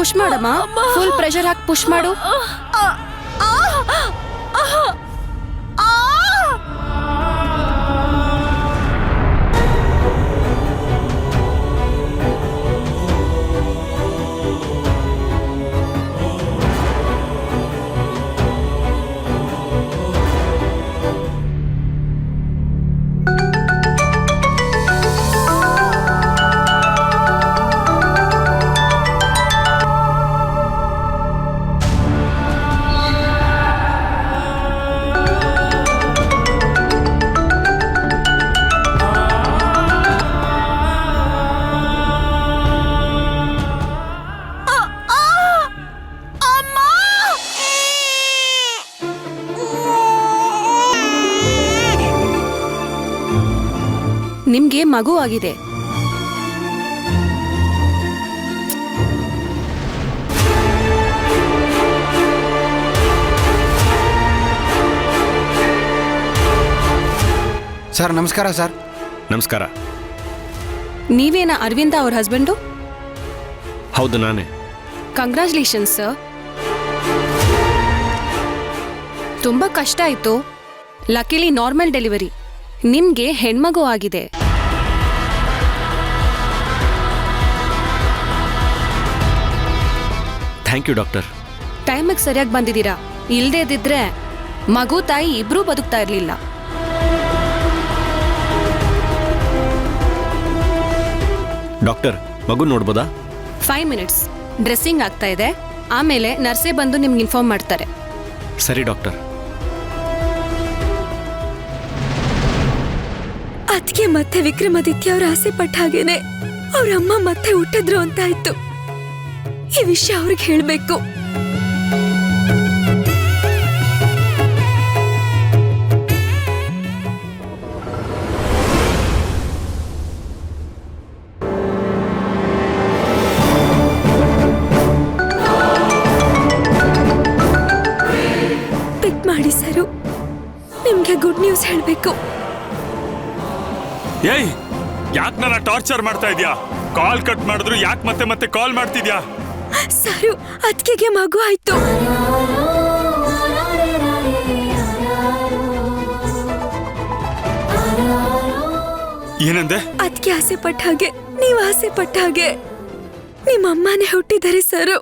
Push ಮಾಡಮ್ಮ? Full pressure ಹಾಕಿ push ಮಾಡು. ನಿಮ್ಗೆ ಮಗು ಆಗಿದೆ. ಸರ್ ನಮಸ್ಕಾರ ಸರ್. ನಮಸ್ಕಾರ. ನೀವೇನ ಅರವಿಂದ ಅವ್ರ ಹಸ್ಬೆಂಡು? ಹೌದು ನಾನೇ. ಕಂಗ್ರ್ಯಾಚುಲೇಷನ್ ಸರ್ ತುಂಬಾ ಕಷ್ಟ ಆಯ್ತು. ಲಕಿಲಿ ನಾರ್ಮಲ್ ಡೆಲಿವರಿ ನಿಮ್ಗೆ ಹೆಣ್ಮಗು ಆಗಿದೆ. ಥ್ಯಾಂಕ್ ಯು ಡಾಕ್ಟರ್ ಟೈಮಿಗೆ ಸರಿಯಾಗಿ ಬಂದಿದ್ದೀರಾ? ಇಲ್ಲದೇ ಇದ್ದಿದ್ರೆ ಮಗು ತಾಯಿ ಇಬ್ರೂ ಬದುಕ್ತಾ ಇರಲಿಲ್ಲ. ಡಾಕ್ಟರ್ ಮಗು ನೋಡ್ಬೋದಾ? ಫೈವ್ ಮಿನಿಟ್ಸ್ ಡ್ರೆಸ್ಸಿಂಗ್ ಆಗ್ತಾ ಇದೆ. ಆಮೇಲೆ ನರ್ಸೆ ಬಂದು ನಿಮ್ಗೆ ಇನ್ಫಾರ್ಮ್ ಮಾಡ್ತಾರೆ. ಸರಿ ಡಾಕ್ಟರ್ ಅದಕ್ಕೆ ಮತ್ತೆ ವಿಕ್ರಮಾದಿತ್ಯ ಅವ್ರ ಆಸೆ ಪಟ್ಟ ಹಾಗೇನೆ ಅವ್ರ ಅಮ್ಮ ಮತ್ತೆ ಹುಟ್ಟಿದ್ರು ಅಂತ ಆಯ್ತು ಈ ವಿಷಯ ಅವ್ರಿಗೆ ಹೇಳ್ಬೇಕು. ಮಾಡಿ ಸರು, ನಿಮ್ಗೆ ಗುಡ್ ನ್ಯೂಸ್ ಹೇಳ್ಬೇಕು. ಏಯ್ ಯಾಕೆ ನನ್ನ ಟಾರ್ಚರ್ ಮಾಡ್ತಾ ಇದ್ಯಾ? ಕಾಲ್ ಕಟ್ ಮಾಡಿದ್ರು ಯಾಕೆ ಮತ್ತೆ ಮತ್ತೆ ಕಾಲ್ ಮಾಡ್ತಿದ್ಯಾ? ಸಾರು ಅದ್ಕೆಗೆ ಮಗು ಆಯ್ತು. ಏನಂದೆ? ಅದ್ಕೆ ಆಸೆ ಪಟ್ಟ ಹಾಗೆ ನೀವು ಆಸೆ ಪಟ್ಟ ಹಾಗೆ. ನಿಮ್ಮ ಅಮ್ಮನೇ ಹುಟ್ಟಿದ್ದಾರೆ ಸರು.